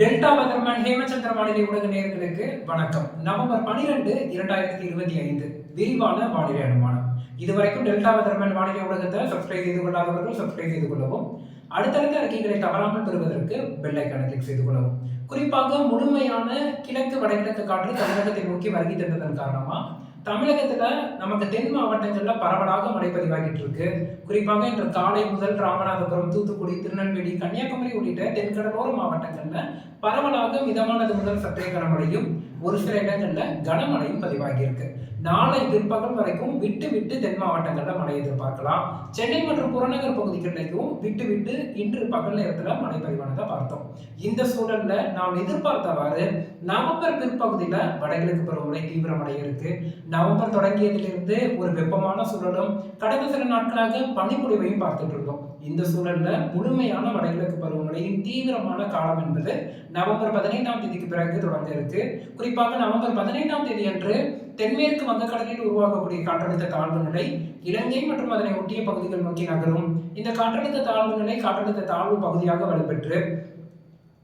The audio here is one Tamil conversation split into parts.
டெல்டா வதர்மன் ஹேமச்சந்திர வானிலை ஊடக நேர்களுக்கு வணக்கம். நவம்பர் பனிரெண்டு இரண்டாயிரத்தி இருபத்தி ஐந்து. விரிவான வானிலை அனுமானம். இதுவரைக்கும் டெல்டா வதர்மன் வானிலை ஊடகத்தை சப்ஸ்கிரைப் செய்து கொள்ளாதவர்கள் சப்ஸ்கிரைப் செய்து கொள்ளவும் அடுத்தடுத்த அறிக்கைகளை தவறாமல் பெறுவதற்கு பெல்லைக்கான கிளிக் செய்து கொள்ளவும். குறிப்பாக முழுமையான கிழக்கு வடகிழக்கு காற்று தமிழகத்தை நோக்கி வருகை தந்ததன் காரணமா? தமிழகத்துல நமக்கு தென் மாவட்டங்கள்ல பரவலாக மழை பதிவாகிட்டு இருக்கு. குறிப்பாக இன்று காலை முதல் ராமநாதபுரம் தூத்துக்குடி திருநெல்வேலி கன்னியாகுமரி உள்ளிட்ட தென்கடலோர மாவட்டங்கள்ல பரவலாக மிதமானது முதல் சற்றே கனமழையும் ஒரு சில இடங்களில் கனமழையும் பதிவாகியிருக்கு. நாளை பிற்பகல் வரைக்கும் விட்டு விட்டு தென் மாவட்டங்களில் மழை எதிர்பார்க்கலாம். சென்னை மற்றும் புறநகர் பகுதிகளிலையும் விட்டு விட்டு இன்று பகல் நேரத்தில் மழை பதிவானதை பார்த்தோம். இந்த சூழல்ல நாம் எதிர்பார்த்தவாறு நவம்பர் பிற்பகுதியில் வடகிழக்கு பருவமழை தீவிரமடைய இருக்கு நவம்பர் தொடங்கியதிலிருந்து ஒரு வெப்பமான சூழலும் கடந்த சில நாட்களாக பனிப்பொழிவையும் பார்த்துட்டு இருந்தோம். இந்த சூழல்ல முழுமையான வடகிழக்கு பருவமழையின் தீவிரமான காலம் என்பது நவம்பர் பதினைந்தாம் தேதிக்கு பிறகு தொடங்க இருக்கு. குறிப்பாக நவம்பர் பதினைந்தாம் தேதி அன்று தென்மேற்கு வங்கக்கடலில் உருவாகக்கூடிய காற்றழுத்த தாழ்வு நிலை இலங்கை மற்றும் அதனை ஒட்டிய பகுதிகள் நோக்கி நகரும். இந்த காற்றழுத்த தாழ்வு நிலை காற்றழுத்த தாழ்வு பகுதியாக வலுப்பெற்று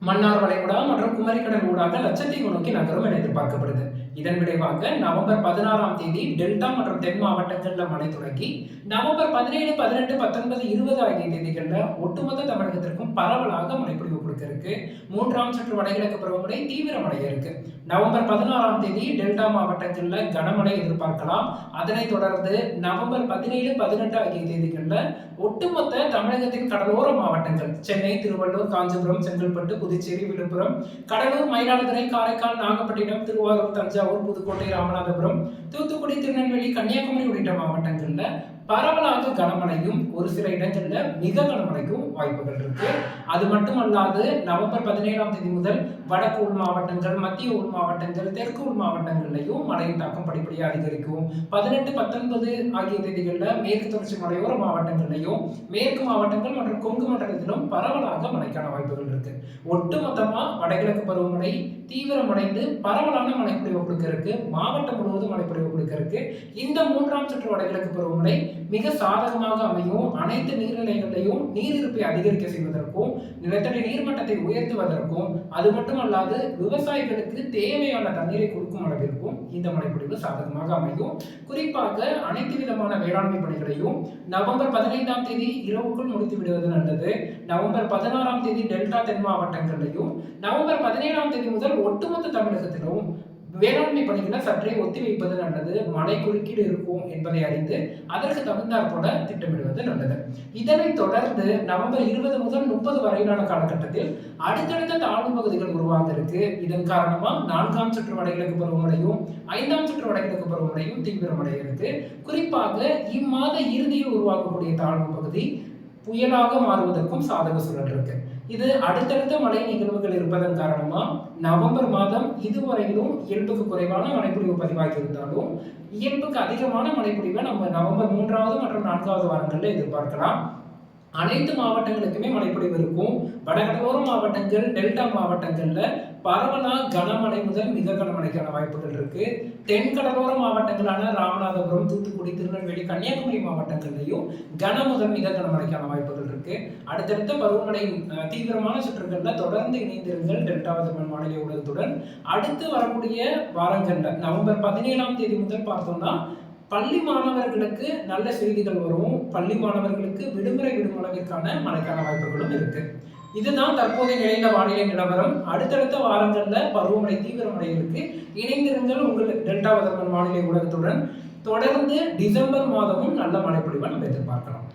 மன்னார் வளைகுடா மற்றும் குமரிக்கடல் ஊடாக லட்சத்தீவு நோக்கி நகரும் என எதிர்பார்க்கப்படுது. இதன் விளைவாக நவம்பர் பதினாறாம் தேதி டெல்டா மற்றும் தென் மாவட்டங்களில் மழை தொடங்கி நவம்பர் பதினேழு பதினெட்டு பத்தொன்பது இருபது ஆகிய தேதிகளில் ஒட்டுமொத்த தமிழகத்திற்கும் பரவலாக மழைப்பொழிவு கொடுக்க இருக்கு மூன்றாம் சுற்று வடகிழக்கு பருவமழை தீவிரமடைய இருக்கு. நவம்பர் பதினாறாம் தேதி டெல்டா மாவட்டங்களில் கனமழை எதிர்பார்க்கலாம். அதனைத் தொடர்ந்து நவம்பர் பதினேழு பதினெட்டு ஆகிய தேதிகளில் ஒட்டுமொத்த தமிழகத்தின் கடலோர மாவட்டங்கள் சென்னை திருவள்ளூர் காஞ்சிபுரம் செங்கல்பட்டு புதுச்சேரி விழுப்புரம் கடலூர் மயிலாடுதுறை காரைக்கால் நாகப்பட்டினம் திருவாரூர் தஞ்சாவூர் புதுக்கோட்டை ராமநாதபுரம் தூத்துக்குடி திருநெல்வேலி கன்னியாகுமரி உள்ளிட்ட மாவட்டங்களில் பரவலாக கனமழையும் ஒரு சில இடங்களில் மிக கனமழைக்கும் வாய்ப்புகள் இருக்கு. அது மட்டுமல்லாது நவம்பர் பதினேழாம் தேதி முதல் வடக்கு உள் மாவட்டங்கள் மத்திய உள் மாவட்டங்கள் தெற்கு உள் மாவட்டங்கள்லையும் மழையின் தாக்கம் படிப்படியாக அதிகரிக்கும். பதினெட்டு பத்தொன்பது ஆகிய தேதிகளில் மேற்கு தொடர்ச்சி மலையோர மாவட்டங்கள்லையும் மேற்கு மாவட்டங்கள் மற்றும் கொங்கு மண்டலத்திலும் பரவலாக மழைக்கான வாய்ப்புகள் இருக்கு. ஒட்டுமொத்தமாக வடகிழக்கு பருவமழை தீவிரமடைந்து பரவலான மழைப்பொழிவு கொடுக்க இருக்கு. மாவட்டம் முழுவதும் மழைப்பொழிவு கொடுக்க இருக்கு. இந்த மூன்றாம் சுற்று வடகிழக்கு பருவமழை மிக சாதகமாக அமையும். அனைத்து நீர்நிலைகளையும் நீர் இருப்பை அதிகரிக்க செய்வதற்கும் நிலத்தடி நீர்மட்டத்தை உயர்த்துவதற்கும் அது மட்டுமல்லாது விவசாயிகளுக்கு தேவையான தண்ணீரை கொடுக்கும் அளவிற்கும் இந்த மழைப்பொழிவு சாதகமாக அமையும். குறிப்பாக அனைத்து விதமான வேளாண்மை பணிகளையும் நவம்பர் பதினைந்தாம் தேதி இரவுக்குள் முடித்து விடுவது நல்லது. நவம்பர் பதினாறாம் தேதி டெல்டா தென் மாவட்டங்களிலையும் நவம்பர் பதினேழாம் தேதி முதல் ஒட்டுமொத்த தமிழகத்திலும் வேளாண்மை பணிகளை சற்றே ஒத்தி வைப்பது நல்லது மழை குறுக்கீடு இருக்கும் என்பதை அறிந்து அதற்கு தகுந்தாற் போல திட்டமிடுவது நல்லது. இதனைத் தொடர்ந்து நவம்பர் இருபது முதல் முப்பது வரையிலான காலகட்டத்தில் அடுத்தடுத்த தாழ்வு பகுதிகள் உருவாக இதன் காரணமா நான்காம் சுற்று வடகிழக்கு பருவமழையும் ஐந்தாம் சுற்று வடகிழக்கு பருவமழையும் தீவிரமடைய இருக்கு குறிப்பாக இம்மாத இறுதியில் உருவாக்கக்கூடிய தாழ்வு பகுதி புயலாக மாறுவதற்கும் சாதக சூழல் இருக்கு. இது அடுத்தடுத்த மழை நிகழ்வுகள் இருப்பதன் காரணமா நவம்பர் மாதம் இதுவரையிலும் இயல்புக்கு குறைவான மழைப்பொழிவு பதிவாகி இருந்தாலும் இயல்புக்கு அதிகமான மழைப்பொழிவை நம்ம நவம்பர் மூன்றாவது மற்றும் நான்காவது வாரங்களில் எதிர்பார்க்கலாம். அனைத்து மாவட்டங்களுக்குமே மழைப்பொழிவு இருக்கும். வடகடலோர மாவட்டங்கள் டெல்டா மாவட்டங்களில் பரவலா கனமழை முதல் மிக கனமழைக்கான வாய்ப்புகள் இருக்கு. தென் கடலோர மாவட்டங்களான ராமநாதபுரம் தூத்துக்குடி திருநெல்வேலி கன்னியாகுமரி மாவட்டங்கள்லையும் கன முதல் மிக கனமழைக்கான வாய்ப்புகள் இருக்கு. அடுத்தடுத்த பருவமழை தீவிரமான சுற்றுகள்ல தொடர்ந்து இணைந்திருங்கள் டெல்டா வதமன் வானிலை ஊடகத்துடன். அடுத்து வரக்கூடிய வாரங்கள்ல நவம்பர் பதினேழாம் தேதி முதல் பார்த்தோம்னா பள்ளி மாணவர்களுக்கு நல்ல செய்திகள் வரும். பள்ளி மாணவர்களுக்கு விடுமுறை விடுமுறைக்கான மழைக்கான வாய்ப்புகளும் இருக்கு. இதுதான் தற்போதைய நிலையில வானிலை நிலவரம். அடுத்தடுத்த வாரங்களில் பருவமழை தீவிரமடைகளுக்கு இணைந்திருங்கள் உங்கள் டெல்டா வதர்மன் வானிலை ஊடகத்துடன். தொடர்ந்து டிசம்பர் மாதமும் நல்ல மழைப்பொழிவை நம்ம எதிர்பார்க்கலாம்.